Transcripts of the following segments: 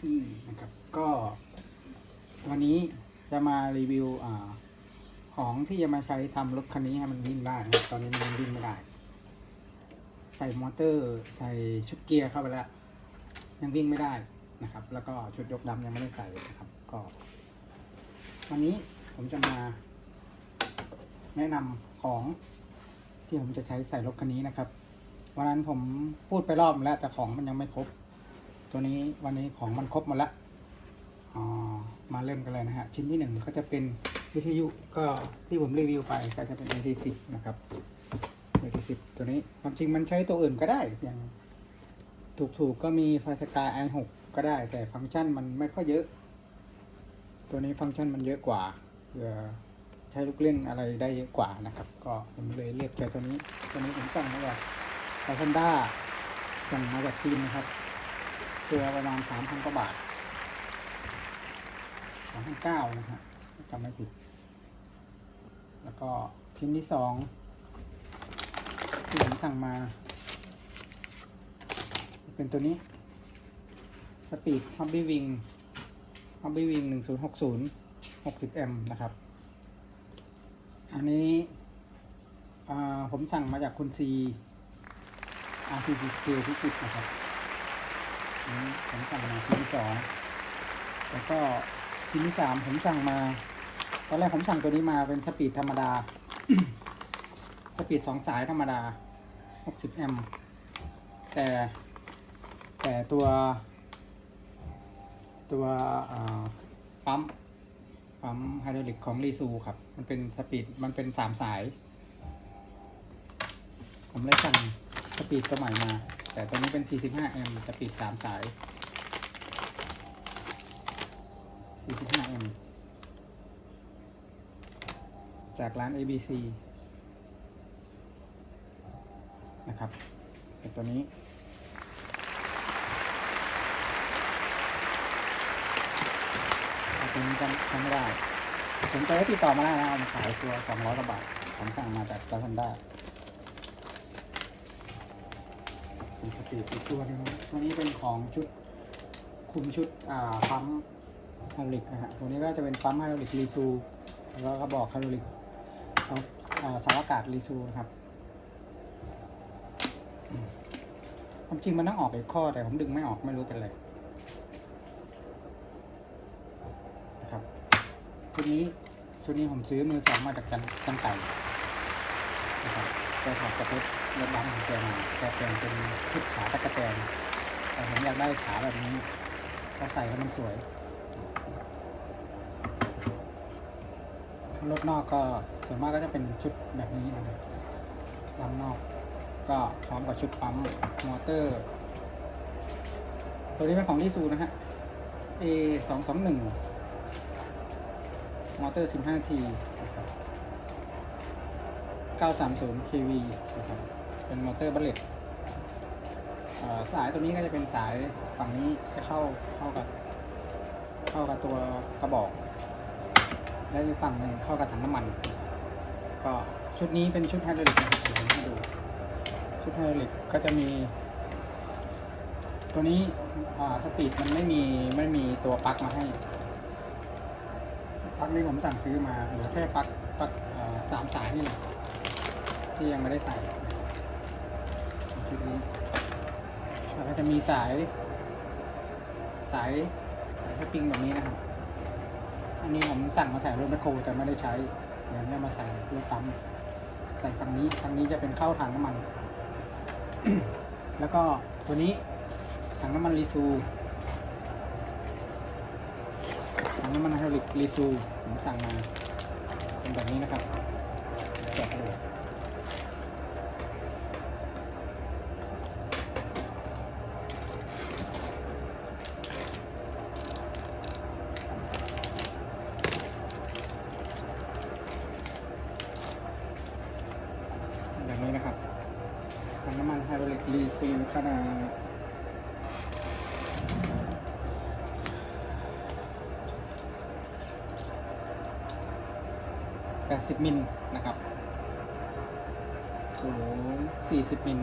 สู่ RC นะครับ ก็ วันนี้จะมารีวิวอ่าของที่จะมาใช้ทำรถคันนี้ให้มันวิ่งได้นะตอนนี้มันยังวิ่งไม่ได้ ใส่มอเตอร์ใส่ชุดเกียร์เข้าไปแล้ว ยังวิ่งไม่ได้นะครับ แล้วก็ชุดยกดำยังไม่ได้ใส่นะครับ ก็ วันนี้ผมจะมาแนะนำของที่ผมจะใช้ใส่รถคันนี้นะครับวันนั้นผมพูดไปรอบแล้วแต่ของมันยังไม่ครบ ตัวนี้วันนี้ของมันครบหมดแล้วอ๋อมาเริ่มกันเลยนะฮะ ชิ้นที่หนึ่งก็จะเป็นวิทยุก็ที่ผมรีวิวไปก็จะเป็น AT10 นะครับ AT10 ตัวนี้ความจริงมันใช้ตัวอื่นก็ได้อย่างถูกๆก็มีไฟสกาย i6 ก็ได้ แต่ฟังก์ชันมันไม่ค่อยเยอะ ตัวนี้ฟังก์ชันมันเยอะกว่าเพื่อใช้ลูกเล่นอะไรได้เยอะกว่านะครับ ก็ผมเลยเลือกใช้ตัวนี้ ตัวนี้ผมสั่งมาจากลาซนด้าสั่งมาจากจีนนะครับ ตัวประมาณสามพันกว่าบาทสามพันเก้านะฮะจำไม่ผิด แล้วก็ชิ้นที่สองที่ผมสั่งมา เป็นตัวนี้ Speed Hobby Wing Hobby Wing หนึ่งศูนย์หกศูนย์หกสิบ M นะครับ อันนี้ผมสั่งมาจากคุณซี RCC Scale พิจิตรนะครับ ผมสั่งมาชิ้นที่สองแล้วก็ชิ้นที่สามผมสั่งมา ตอนแรกผมสั่งตัวนี้มาเป็นสปีดธรรมดา สปีดสองสายธรรมดา 60 แอมป์แต่ แต่ตัว ตัวอ่าปั๊มปั๊มไฮดรอลิกของรีซูครับ มันเป็นสปีด มันเป็นสามสาย ผมเลยสั่งสปีดตัวใหม่มา แต่ตัวนี้เป็น 45 แอมป์สปีดสามสาย 45 แอมป์จากร้าน ABC นะครับเป็นตัวนี้เอาตัวนี้จำจำไม่ได้ผมจะได้ติดต่อมาได้นะเอามาขายตัว200กว่าบาทผมสั่งมาจากลาซาด้า เป็นสปีดอีกตัวหนึงตัวนี้เป็นของชุดคุมชุดอ่าปั๊มไฮดรอลิกนะฮะตัวนี้ก็จะเป็นปั๊มไฮดรอลิกรีซูแล้วก็บอกไฮดรอลิกเอาอ่าสารอากาศรีซูนะครับความจริงมันต้องออกอีกข้อแต่ผมดึงไม่ออกไม่รู้เป็นไรนะครับชุดนี้ชุดนี้ผมซื้อมือสองมาจากกันกันไก่นะครับแกถอดกระพุ้ รถบัมของแกมาแกเปลี่ยนเป็นชุดขาตะกะแตนแต่ผมอยากได้ขาแบบนี้ก็ใส่แล้วมันสวยรถนอกก็ส่วนมากก็จะเป็นชุดแบบนี้นะครับลำนอก ก็พร้อมกับชุดปั๊มมอเตอร์ ตัวนี้เป็นของที่ซูนะฮะ A สองสองหนึ่งมอเตอร์15ทีนะครับ930 kV นะครับ เป็นมอเตอร์บัลเลตสายตัวนี้ก็จะเป็นสายฝั่งนี้จะเข้าเข้ากับ เข้ากับตัวกระบอก และอีกฝั่งหนึ่งเข้ากับถังน้ำมัน ก็ชุดนี้เป็นชุดไฮดรอลิกนะครับผมให้ดูชุดไฮดรอลิกก็จะมี ตัวนี้สปีดมันไม่มีไม่มีตัวปลั๊กมาให้ปลั๊กนี้ผมสั่งซื้อมาเหลือแค่ปลั๊กปลั๊กสามสายนี่แหละที่ยังไม่ได้ใส่ชุดนี้ แล้วก็จะมีสาย สายสายสปริงแบบนี้นะครับ อันนี้ผมสั่งมาใส่รถแมคโครแต่ไม่ได้ใช้เดี๋ยวเนี่มาใส่รถปั๊มใส่ฝั่งนี้ฝั่งนี้จะเป็นเข้าถังน้ำมัน แล้วก็ตัวนี้ถังน้ำมันรีซูถังน้ำมันไฮดรอลิกรีซูผมสั่งมาเป็นแบบนี้นะครับแกเลยแบบนี้นะครับถังน้ำมันไฮดรอลิกรีซูขนาด 80มิลนะครับ สูง 40 มิล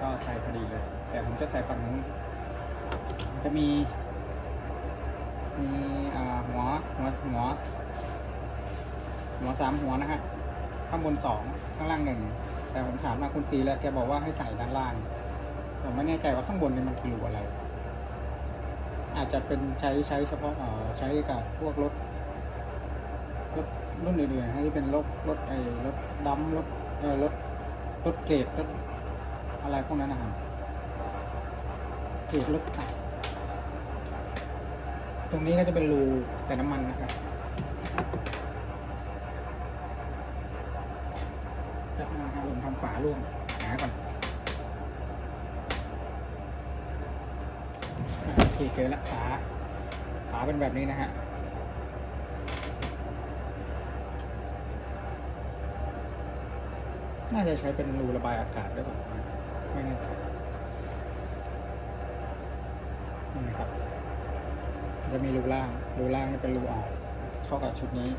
ก็ใส่พอดีเลย แต่ผมจะใส่ฝั่งนู้นจะมี มีหัว หัว หัว หัวสามหัวนะฮะ ข้างบนสองข้างล่างหนึ่ง แต่ผมถามมาคุณตีแล้วแกบอกว่าให้ใส่ด้านล่าง ผมไม่แน่ใจว่าข้างบนนี่มันคือรูอะไรอาจจะเป็นใช้ใช้เฉพาะเออใช้กับพวกรถ รุ่นอื่นๆให้ที่เป็นรถรถไอ้รถดัมรถเออรถรถเกรดรถอะไรพวกนั้นนะครับเกรดรถตรงนี้ก็จะเป็นรูใส่น้ำมันนะครับจะมาครับผมทำฝาร่วงหาก่อนโอเคเจอละฝาฝาเป็นแบบนี้นะฮะ น่าจะใช้เป็นรูระบายอากาศด้วยเปล่าไม่แน่ใจนี่นะครับ จะมีรูล่าง รูล่างนี่เป็นรูออก เข้ากับชุดนี้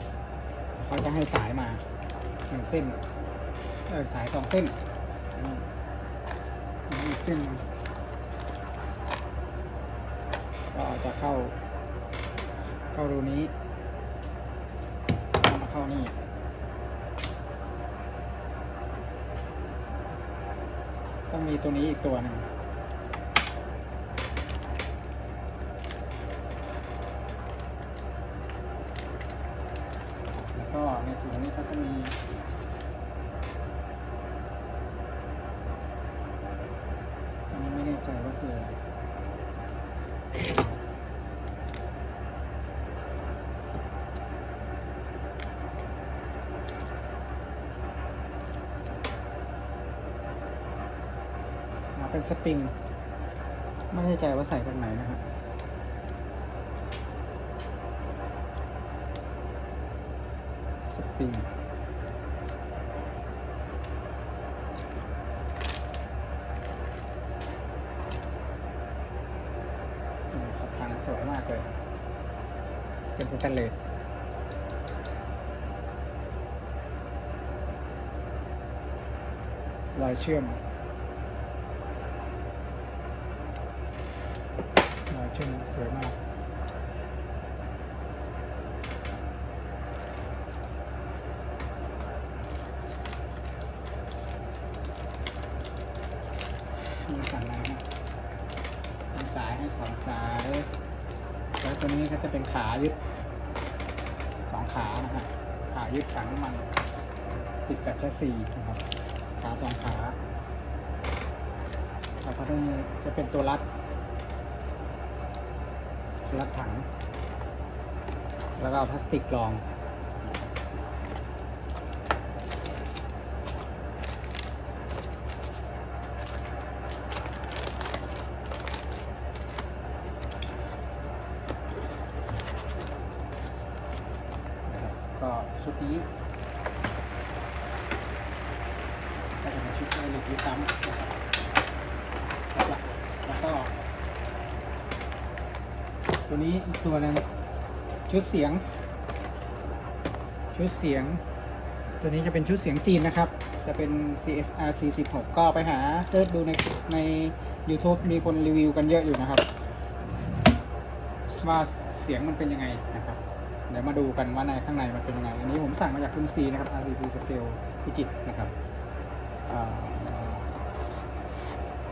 เขาจะให้สายมาหนึ่งเส้นเออสายสองเส้นอีกเส้น ก็จะเข้า เข้ารูนี้มาเข้านี่ ต้องมีตัวนี้อีกตัวหนึ่งแล้วก็ในถุงนี้ก็จะมี อันนี้ไม่แน่ใจว่าคืออะไรอ่าเป็น สปริง ไม่แน่ใจว่าใส่ตรงไหนนะฮะสปริงสับทางสวยมากเลย เป็นสแตนเลสรอยเชื่อม รอยเชื่อมสวยมากมีสายอะไรนะมีสายให้สองสาย แล้วตัวนี้ก็จะเป็นขายึดสองขานะฮะขายึดถังน้ำมันติดกับแชสซีนะครับ ขาสองขาแล้วก็ต้องจะเป็นตัวรัด รัดถัง แล้วก็เอาพลาสติกรอง นะครับก็ชุดนี้ก็จะเป็นชุดไฮลิกด้วยซ้ำนะครับแล้วก็แล้วก็ ตัวนี้อีกตัวนึงชุดเสียง ชุดเสียง ตัวนี้จะเป็นชุดเสียงจีนนะครับ จะเป็น CSR 46ก็ไปหาเซิร์ชดูในใน YouTube มีคนรีวิวกันเยอะอยู่นะครับ ว่าเสียงมันเป็นยังไงนะครับ เดี๋ยวมาดูกันว่าในข้างในมันเป็นยังไง อันนี้ผมสั่งมาจากคุณซีนะครับ RCC Scale พิจิตนะครับ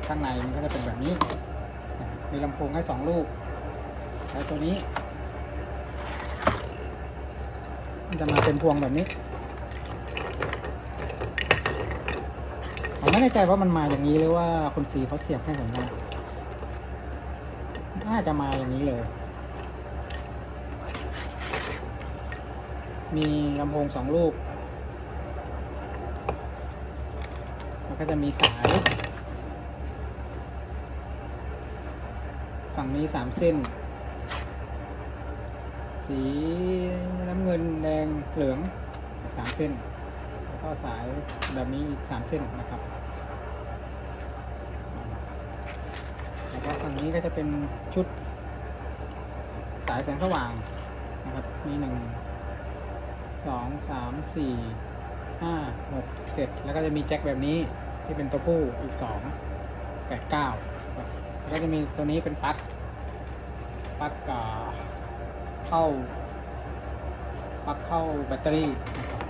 ข้างในมันก็จะเป็นแบบนี้ มีลำโพงให้สองลูก แล้ตัวนี้ มันจะมาเป็นพวงแบบนี้ผมไม่แน่ใจว่ามันมาอย่างนี้หรือว่าคุณซีเขาเสียบให้ผมมาน่าจะมาอย่างนี้เลย มีลำโพงสองลูก แล้วก็จะมีสาย ฝั่งนี้สามเส้น สีน้ำเงินแดงเหลืองสามเส้น แล้วก็สายแบบนี้อีกสามเส้นนะครับ แล้วก็ฝั่งนี้ก็จะเป็นชุดสายแสงสว่างนะครับ มีหนึ่งสองสามสี่ห้าหกเจ็ดแล้วก็จะมีแจ็คแบบนี้ที่เป็นตัวผู้อีกสองแปดเก้าแล้วก็จะมีตัวนี้เป็นปลั๊กปลั๊กอ่า เข้าปลั๊กเข้าแบตเตอรี่นะครับ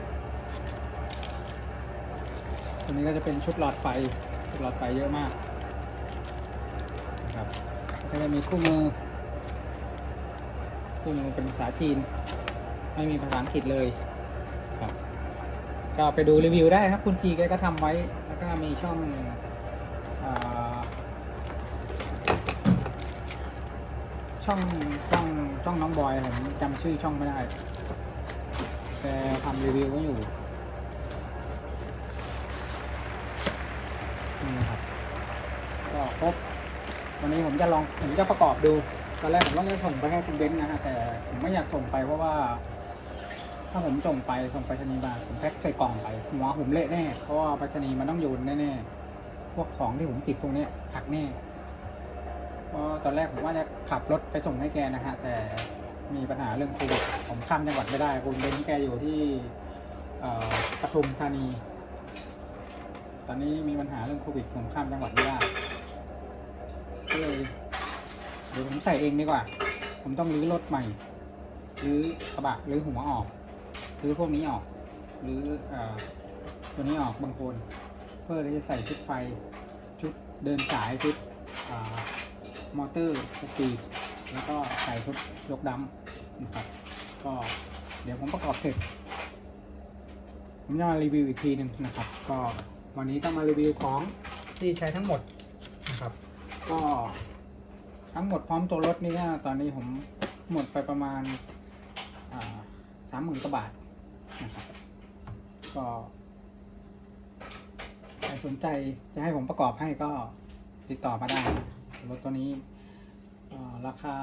ตัวนี้ก็จะเป็นชุดหลอดไฟชุดหลอดไฟเยอะมากนะครับก็จะมีคู่มือคู่มือเป็นภาษาจีน ไม่มีภาษาอังกฤษเลยครับ ก็ไปดูรีวิวได้ครับ คุณชีแกก็ทำไว้ แล้วก็มีช่องอา ช่องช่องช่องน้องบอยผมจำชื่อช่องไม่ได้แกทำรีวิวไว้อยู่นี่นะครับก็ครบวันนี้ผมจะลองผมจะประกอบดูตอนแรกผมว่าจะส่งไปให้คุณเบนซ์นะฮะแต่ผมไม่อยากส่งไปเพราะว่า ถ้าผมส่งไปส่งไปรษณีย์มาผมแพ็คใส่กล่องไปหัวผมเละแน่เพราะว่าไปรษณีมันต้องโยนแน่ๆพวกของที่ผมติดพวกเนี้หักแน่ ตอนแรกผมว่าจะขับรถไปส่งให้แกนะฮะ แต่มีปัญหาเรื่องโควิดผมข้ามจังหวัดไม่ได้ คุณเบนแกอยู่ที่ปทุมธานี ตอนนี้มีปัญหาเรื่องโควิดผมข้ามจังหวัดไม่ได้ก็เลยเดี๋ยวผมใส่เองดีกว่า ผมต้องรื้อรถใหม่หรือกระบะหรือหัวออกหรือพวกนี้ออกหรือเออตัวนี้ออกบางคน เพื่อที่จะใส่ชุดไฟชุดเดินสายชุดอา มอเตอร์สปีดแล้วก็ใส่ชุดยกดัมนะครับ ก็เดี๋ยวผมประกอบเสร็จ ผมจะมารีวิวอีกทีหนึ่งนะครับ ก็วันนี้ต้องมารีวิวของที่ใช้ทั้งหมดนะครับ ก็ทั้งหมดพร้อมตัวรถนี่ก็ตอนนี้ผมหมดไปประมาณสามหมื่นกว่าบาทนะครับก็ใครสนใจจะให้ผมประกอบให้ก็ติดต่อมาได้ รถตัวนี้ราคา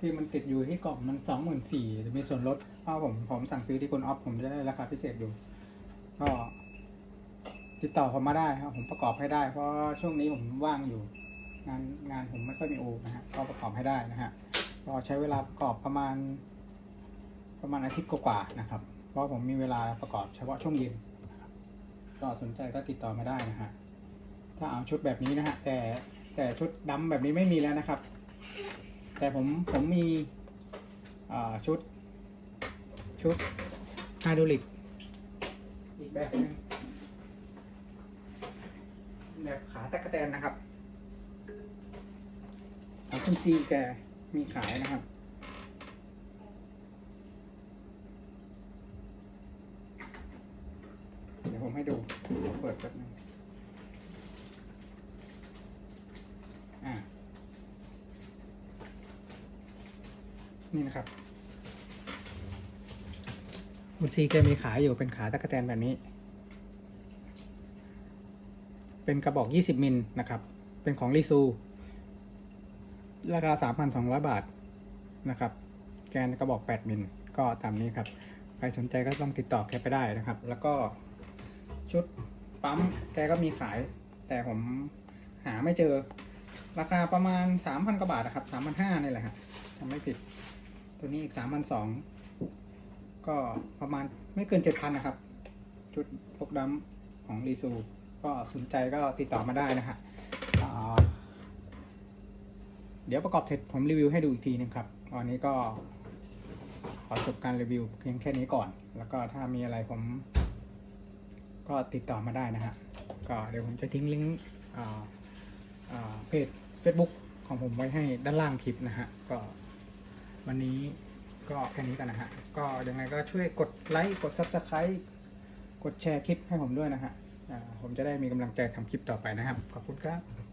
ที่มันติดอยู่ที่กล่องมันสองหมื่นสี่จะมีส่วนลดเพราะผมผมสั่งซื้อที่คุณออฟผมจะได้ราคาพิเศษอยู่ ก็ติดต่อผมมาได้ครับผมประกอบให้ได้ เพราะช่วงนี้ผมว่างอยู่ งานงานผมไม่ค่อยมีโอนะฮะก็ประกอบให้ได้นะฮะก็ใช้เวลาประกอบประมาณ ประมาณอาทิตย์กว่าๆนะครับ เพราะผมมีเวลาประกอบเฉพาะช่วงเย็นก็สนใจก็ติดต่อมาได้นะฮะถ้าเอาชุดแบบนี้นะฮะแต่ แต่ชุดดำแบบนี้ไม่มีแล้วนะครับ แต่ผมผมมีชุด ชุดไฮดรอลิกอีกแบบหนึงแบบขาตะกะแตนนะครับของคุณซีแกมีขายนะครับ เดี๋ยวผมให้ดู เปิดแป๊บนึง นี่นะครับคุณซีแกมีขายอยู่เป็นขาตะกะแตนแบบนี้ เป็นกระบอก 20 มิลนะครับ เป็นของลิซู ราคา 3,200 บาทนะครับ แกนกระบอก 8 มิลก็ตามนี้ครับ ใครสนใจก็ต้องติดต่อแกไปได้นะครับ แล้วก็ชุดปั๊มแกก็มีขาย แต่ผมหาไม่เจอ ราคาประมาณ 3,000 กว่าบาทนะครับ3,500นี่แหละครับทำไม่ผิด ตัวนี้อีก3,200ก็ประมาณไม่เกิน7,000นนะครับ ชุดพกดำของรีซูก็สนใจก็ติดต่อมาได้นะฮะเดี๋ยวประกอบเสร็จผมรีวิวให้ดูอีกทีนึงครับวันนี้ก็ขอจบการรีวิวเพียงแค่นี้ก่อน แล้วก็ถ้ามีอะไรผมก็ติดต่อมาได้นะฮะ ก็เดี๋ยวผมจะทิ้งลิงก์เพจ Facebook ของผมไว้ให้ด้านล่างคลิปนะฮะ ก็ วันนี้ก็แค่นี้กันนะฮะ ก็ยังไงก็ช่วยกดไลค์กด Subscribe กดแชร์คลิปให้ผมด้วยนะฮะอ่าผมจะได้มีกำลังใจทำคลิปต่อไปนะครับ ขอบคุณครับ